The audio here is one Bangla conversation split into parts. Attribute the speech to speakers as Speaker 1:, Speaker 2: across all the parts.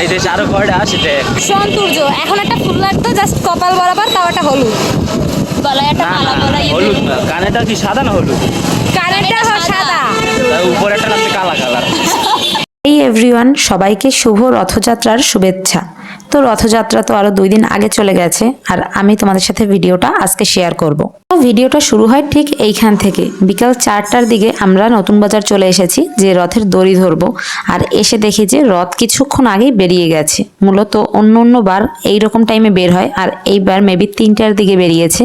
Speaker 1: এই দেশে আরও কয়টা
Speaker 2: সৌন্দর্য। এখন একটা ফুল লাগতো জাস্ট কপাল বরাবর তাও একটা হলুদ।
Speaker 3: গলায় একটা গলায়
Speaker 1: হলুদ না। কানেটা কি সাদা না হলুদ?
Speaker 2: কারেন্টটা সাদা।
Speaker 1: উপরে একটা লাগছে কালা কালার।
Speaker 4: এই এভরিওয়ান সবাইকে শুভ রথযাত্রার শুভেচ্ছা। তো রথযাত্রা তো আরও দুই দিন আগে চলে গেছে আর আমি তোমাদের সাথে ভিডিওটা আজকে শেয়ার করব। ভিডিওটা শুরু হয় ঠিক এইখান থেকে। বিকাল চারটার দিকে আমরা নতুন বাজার চলে এসেছি, যে রথের দড়ি ধরবো। আর এসে দেখি যে রথ কিছুক্ষণ আগেই বেরিয়ে গেছে। মূলত অন্য অন্য বার এইরকম টাইমে বের হয় আর এইবার মেবি তিনটার দিকে বেরিয়েছে।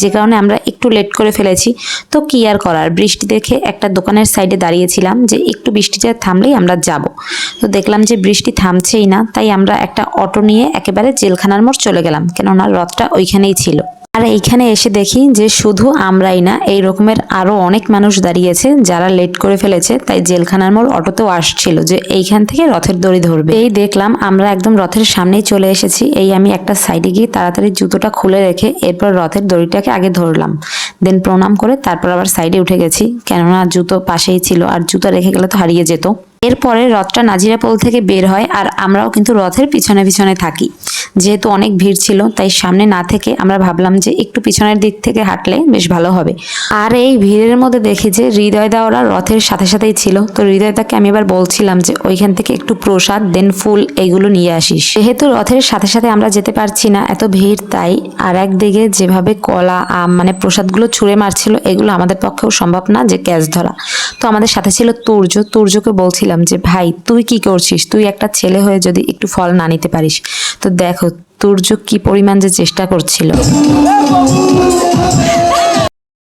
Speaker 4: যে কারণে আমরা একটু লেট করে ফেলেছি। তো কি আর করার? বৃষ্টি দেখে একটা দোকানের সাইডে দাঁড়িয়েছিলাম যে একটু বৃষ্টিটা থামলেই আমরা যাব। তো দেখলাম যে বৃষ্টি থামছেই না, তাই আমরা একটা অটো নিয়ে একেবারে জেলখানার মোড় চলে গেলাম। কেননা রথটা ওইখানেই ছিল। আর এইখানে এসে দেখি যে শুধু আমরাই না, এই রকমের আরও অনেক মানুষ দাঁড়িয়েছে যারা লেট করে ফেলেছে, তাই জেলখানার মোড় অটোতেও আসছিল যে এইখান থেকে রথের দড়ি ধরবে। এই দেখলাম আমরা একদম রথের সামনেই চলে এসেছি, এই আমি একটা সাইডে গিয়ে তাড়াতাড়ি জুতোটা খুলে রেখে এরপর রথের দড়িটাকে আগে ধরলাম। দেন প্রণাম করে তারপর আবার সাইডে উঠে গেছি, কেননা জুতো পাশেই ছিল আর জুতো রেখে গেলে তো হারিয়ে যেত। এরপরে রথটা নাজিরাপোল থেকে বের হয় আর আমরাও কিন্তু রথের পিছনে পিছনে থাকি। যেহেতু অনেক ভিড় ছিল, তাই সামনে না থেকে আমরা ভাবলাম যে একটু পিছনের দিক থেকে হাঁটলে বেশ ভালো হবে। আর এই ভিড়ের মধ্যে দেখি যে হৃদয়দা ওরা রথের সাথে সাথেই ছিল। তো হৃদয়দাকে আমি এবার বলছিলাম যে ওইখান থেকে একটু প্রসাদ, দেন ফুল, এগুলো নিয়ে আসিস। যেহেতু রথের সাথে সাথে আমরা যেতে পারছি না এত ভিড়, তাই আর একদিকে যেভাবে কলা, আম মানে প্রসাদগুলো ছুঁড়ে মারছিল, এগুলো আমাদের পক্ষেও সম্ভব না যে ক্যাচ ধরা। তো আমাদের সাথে ছিল তুর্য। তুর্যকে বলছিলাম যে, ভাই, তুই কি করছিস? তুই একটা ছেলে হয়ে যদি একটু ফল না নিতে পারিস। তো দেখো, তুর্য কি পরিমাণ যে চেষ্টা করছিল।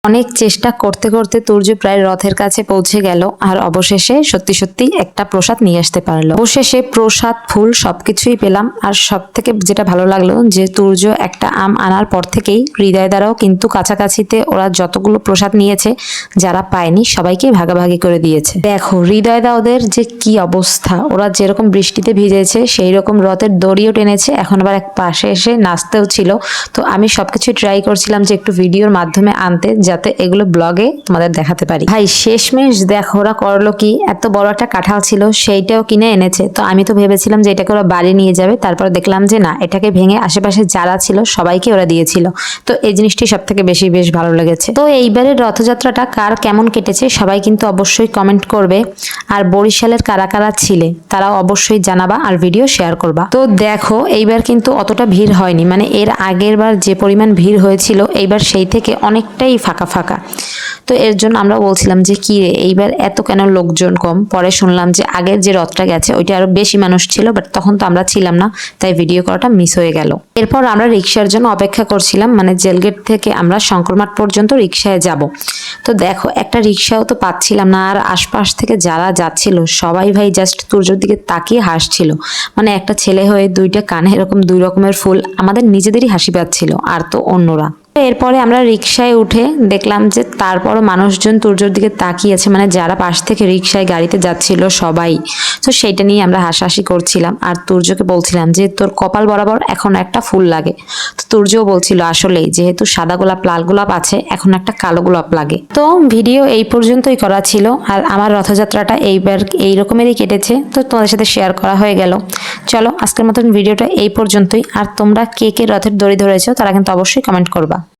Speaker 4: অনেক চেষ্টা করতে করতে তুর্য প্রায় রথের কাছে পৌঁছে গেল, আর অবশেষে সত্যি সত্যি একটা প্রসাদ নিয়ে আসতে পারল। অবশেষে প্রসাদ, ফুল সবকিছুই পেলাম, আর সব থেকে যেটা ভালো লাগল যে তুর্য একটা আম আনার পর থেকেই হৃদয় দ্বারাও কিন্তু কাছাকাছিতে ওরা যতগুলো প্রসাদ নিয়েছে, যারা পায়নি সবাইকে ভাগাভাগি করে দিয়েছে। দেখো, হৃদয় দা ওদের যে কি অবস্থা। ওরা যেরকম বৃষ্টিতে ভিজেছে সেই রকম রথের দড়িও টেনেছে, এখন আবার এক পাশে এসে নাচতেও ছিল। তো আমি সবকিছু ট্রাই করছিলাম যে একটু ভিডিওর মাধ্যমে আনতে যাতে এগুলো ব্লগে তোমাদের দেখাতে পারি। ভাই, শেষমেশ দেখো ওরা করল কি? এত বড় একটা কাঁঠাল ছিল, সেইটাও কিনে এনেছে। তো আমি তো ভেবেছিলাম যে এটাকে ওরা বাড়ি নিয়ে যাবে। তারপর দেখলাম যে না, এটাকে ভেঙে আশেপাশে যারা ছিল, সবাইকে ওরা দিয়েছিল। তো এই জিনিসটি সব থেকে বেশি বেশ ভালো লেগেছে। তো এইবারের রথযাত্রাটা কার কেমন কেটেছে, সবাই কিন্তু অবশ্যই কমেন্ট করবে। আর বরিশালের কারা কারা ছিলে, তারা অবশ্যই জানাবা আর ভিডিও শেয়ার করবা। তো দেখো, এইবার কিন্তু অতটা ভিড় হয়নি। মানে এর আগের বার যে পরিমাণ ভিড় হয়েছিল, এইবার সেই থেকে অনেকটাই ফাঁকা ফাঁকা ফাঁকা। তো এর জন্য আমরা বলছিলাম যে, কি রে, এইবার এত কেন লোকজন কম? পরে শুনলাম যে, আগের যে রথটা গেছে, ওইটা আরও বেশি মানুষ ছিল, বাট তখন তো আমরা ছিলাম না, তাই ভিডিও করাটা মিস হয়ে গেল। এরপর আমরা রিক্সার জন্য অপেক্ষা করছিলাম মানে জেলগেট থেকে আমরা শঙ্করমাঠ পর্যন্ত রিক্সায় যাব। তো দেখো, একটা রিক্সাও তো পাচ্ছিলাম না, আর আশপাশ থেকে যারা যাচ্ছিল, সবাই ভাই জাস্ট তুর্যর দিকে তাকিয়ে হাসছিল। মানে একটা ছেলে হয়ে দুইটা কানে এরকম দুই রকমের ফুল, আমাদের নিজেদেরই হাসি পাচ্ছিল, আর তো অন্যরা। এরপরে আমরা রিক্সায় উঠে দেখলাম যে তারপরও মানুষজন তুর্যর দিকে তাকিয়েছে মানে যারা পাশ থেকে রিক্সায় গাড়িতে যাচ্ছিল সবাই। তো সেইটা নিয়ে আমরা হাসাহাসি করছিলাম আর তুর্যকে বলছিলাম যে তোর কপাল বরাবর এখন একটা ফুল লাগে। তো তুর্যও বলছিল আসলেই, যেহেতু সাদা গোলাপ, লাল গোলাপ আছে, এখন একটা কালো গোলাপ লাগে। তো ভিডিও এই পর্যন্তই করা ছিল আর আমার রথযাত্রাটা এইবার এই রকমেরই কেটেছে। তো তোমাদের সাথে শেয়ার করা হয়ে গেল। চলো, আজকের মতন ভিডিওটা এই পর্যন্তই। আর তোমরা কে কে রথের দড়ি ধরেছো তারা কিন্তু অবশ্যই কমেন্ট করবা।